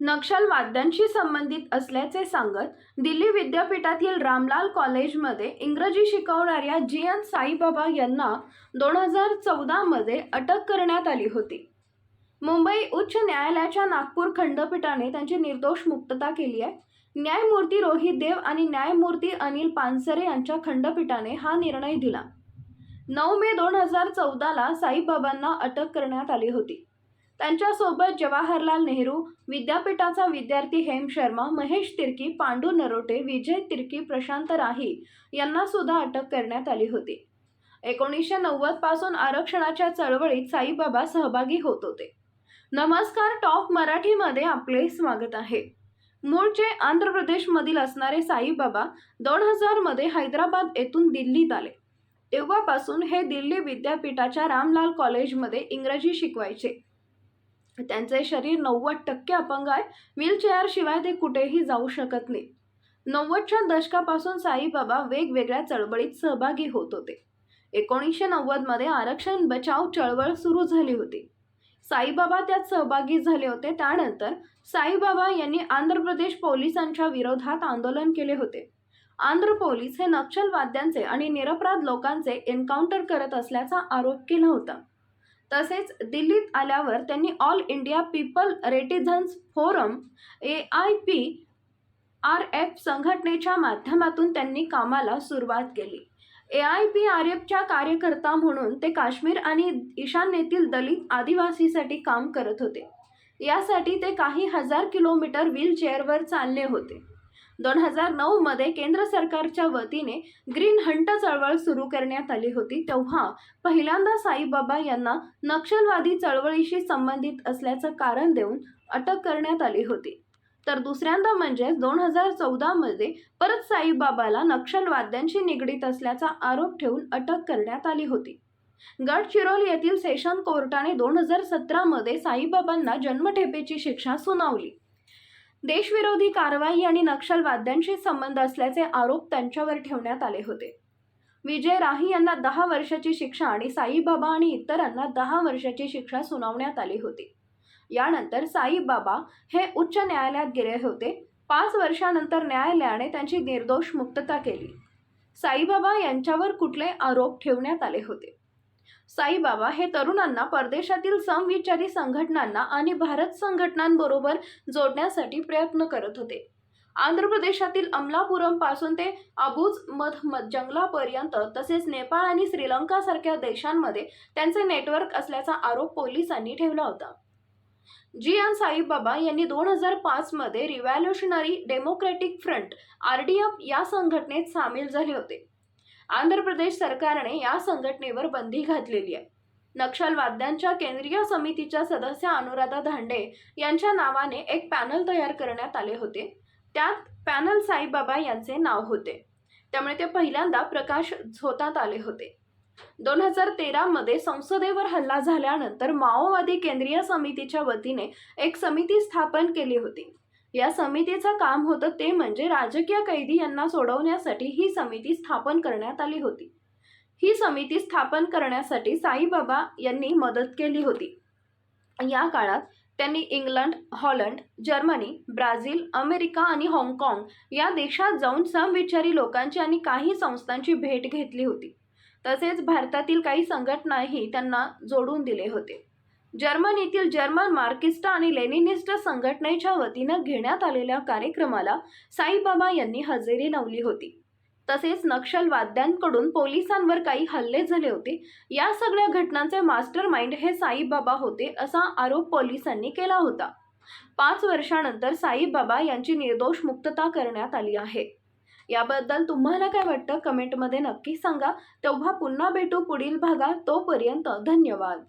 नक्षलवाद्यांशी संबंधित असल्याचे सांगत दिल्ली विद्यापीठातील रामलाल कॉलेजमध्ये इंग्रजी शिकवणाऱ्या जी एन साईबाबा यांना दोन हजार चौदामध्ये अटक करण्यात आली होती. मुंबई उच्च न्यायालयाच्या नागपूर खंडपीठाने त्यांची निर्दोष मुक्तता केली आहे. न्यायमूर्ती रोहित देव आणि न्यायमूर्ती अनिल पानसरे यांच्या खंडपीठाने हा निर्णय दिला. नऊ मे दोन हजार चौदाला साईबाबांना अटक करण्यात आली होती. त्यांच्यासोबत जवाहरलाल नेहरू विद्यापीठाचा विद्यार्थी हेम शर्मा महेश तिर्की पांडू नरोटे विजय तिर्की प्रशांत राही यांना सुद्धा अटक करण्यात आली होती. एकोणीसशे नव्वदपासून आरक्षणाच्या चळवळीत साईबाबा सहभागी होत होते. नमस्कार टॉप मराठीमध्ये आपले स्वागत आहे. मूळचे आंध्र प्रदेशमधील असणारे साईबाबा दोन हजारमध्ये हैदराबाद येथून दिल्लीत आले. तेव्हापासून हे दिल्ली विद्यापीठाच्या रामलाल कॉलेजमध्ये इंग्रजी शिकवायचे. त्यांचे शरीर नव्वद टक्के अपंग आहे. व्हीलचेअरशिवाय ते कुठेही जाऊ शकत नाही. नव्वदच्या दशकापासून साईबाबा वेगवेगळ्या चळवळीत सहभागी होत होते. एकोणीसशे नव्वदमध्ये आरक्षण बचाव चळवळ सुरू झाली होती. साईबाबा त्यात सहभागी झाले होते. त्यानंतर साईबाबा यांनी आंध्र प्रदेश पोलिसांच्या विरोधात आंदोलन केले होते. आंध्र पोलीस हे नक्षलवाद्यांचे आणि निरपराध लोकांचे एन्काउंटर करत असल्याचा आरोप केला होता. तसेच दिल्लीत आल्यावर त्यांनी All India People Resistance Forum A I P R F संघटनेच्या माध्यमातून त्यांनी कामाला सुरुवात केली. ए आय पी आर एफच्या कार्यकर्ता म्हणून ते काश्मीर आणि ईशान्येतील दलित आदिवासीसाठी काम करत होते. यासाठी ते काही हजार किलोमीटर व्हीलचेअरवर चालले होते. दोन हजार नऊमध्ये केंद्र सरकारच्या वतीने ग्रीन हंट चळवळ सुरू करण्यात आली होती. तेव्हा पहिल्यांदा साईबाबा यांना नक्षलवादी चळवळीशी संबंधित असल्याचं कारण देऊन अटक करण्यात आली होती. तर दुसऱ्यांदा म्हणजे दोन हजार चौदामध्ये परत साईबाबाला नक्षलवाद्यांशी निगडीत असल्याचा आरोप ठेवून अटक करण्यात आली होती. गडचिरोली येथील सेशन कोर्टाने दोन हजार सतरामध्ये साईबाबांना जन्मठेपेची शिक्षा सुनावली. देशविरोधी कारवाई आणि नक्षलवाद्यांशी संबंध असल्याचे आरोप त्यांच्यावर ठेवण्यात आले होते. विजय राही यांना दहा वर्षाची शिक्षा आणि साईबाबा आणि इतरांना दहा वर्षाची शिक्षा सुनावण्यात आली होती. यानंतर साईबाबा हे उच्च न्यायालयात गेले होते. पाच वर्षानंतर न्यायालयाने त्यांची निर्दोष मुक्तता केली. साईबाबा यांच्यावर कुठले आरोप ठेवण्यात आले होते? साईबाबा हे तरुणांना परदेशातील समविचारी संघटनांना आणि भारत संघटनांबरोबर जोडण्यासाठी प्रयत्न करत होते. आंध्र प्रदेशातील अमलापुरमपासून ते अबुज मध जंगलापर्यंत तसेच नेपाळ आणि श्रीलंका सारख्या देशांमध्ये त्यांचे नेटवर्क असल्याचा आरोप पोलिसांनी ठेवला होता. जी एन साईबाबा यांनी दोन हजार पाचमध्ये Revolutionary Democratic Front R D F या संघटनेत सामील झाले होते. आंध्र प्रदेश सरकारने या संघटनेवर बंदी घातलेली आहे. नक्षलवाद्यांच्या केंद्रीय समितीच्या सदस्य अनुराधा धांडे यांच्या नावाने एक पॅनल तयार करण्यात आले होते. त्यात पॅनल साईबाबा यांचे नाव होते. त्यामुळे ते पहिल्यांदा प्रकाश झोतात आले होते. दोन हजार तेरामध्ये संसदेवर हल्ला झाल्यानंतर माओवादी केंद्रीय समितीच्या वतीने एक समिती स्थापन केली होती. या समितीचं काम होतं ते म्हणजे राजकीय कैदी यांना सोडवण्यासाठी ही समिती स्थापन करण्यात आली होती. ही समिती स्थापन करण्यासाठी साईबाबा यांनी मदत केली होती. या काळात त्यांनी England Holland Germany Brazil America आणि हाँगकाँग या देशात जाऊन समविचारी लोकांची आणि काही संस्थांची भेट घेतली होती. तसेच भारतातील काही संघटनाही त्यांना जोडून दिले होते. जर्मनीतील जर्मन मार्किस्ट आणि लेनिनिस्ट संघटनेच्या वतीनं घेण्यात आलेल्या कार्यक्रमाला साईबाबा यांनी हजेरी लावली होती. तसेच नक्षलवाद्यांकडून पोलिसांवर काही हल्ले झाले होते. या सगळ्या घटनांचे मास्टर माइंड हे साईबाबा होते असा आरोप पोलिसांनी केला होता. पाच वर्षानंतर साईबाबा यांची निर्दोष मुक्तता करण्यात आली आहे. याबद्दल तुम्हाला काय वाटतं? कमेंटमध्ये नक्की सांगा. तेव्हा पुन्हा भेटू पुढील भागात. तोपर्यंत धन्यवाद.